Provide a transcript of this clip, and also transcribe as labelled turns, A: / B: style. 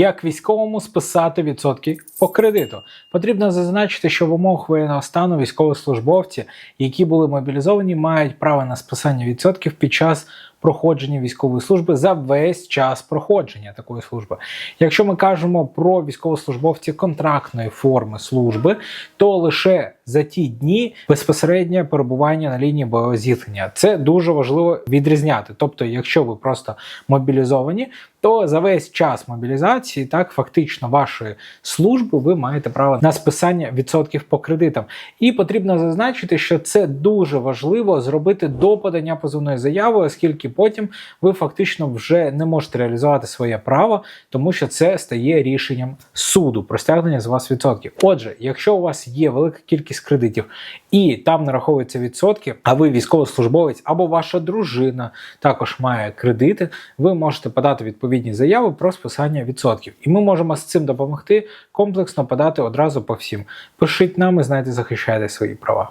A: Як військовому списати відсотки по кредиту? Потрібно зазначити, що в умовах воєнного стану військовослужбовці, які були мобілізовані, мають право на списання відсотків під час проходження військової служби за весь час проходження такої служби. Якщо ми кажемо про військовослужбовців контрактної форми служби, то лише за ті дні безпосереднє перебування на лінії бойового зіткнення. Це дуже важливо відрізняти. Тобто, якщо ви просто мобілізовані, то за весь час мобілізації, так фактично вашої служби, ви маєте право на списання відсотків по кредитам. І потрібно зазначити, що це дуже важливо зробити до подання позовної заяви, оскільки потім ви фактично вже не можете реалізувати своє право, тому що це стає рішенням суду про стягнення з вас відсотків. Отже, якщо у вас є велика кількість кредитів і там нараховуються відсотки, а ви військовослужбовець або ваша дружина також має кредити, ви можете подати відповідні заяви про списання відсотків. І ми можемо з цим допомогти комплексно подати одразу по всім. Пишіть нам і знайте, захищайте свої права.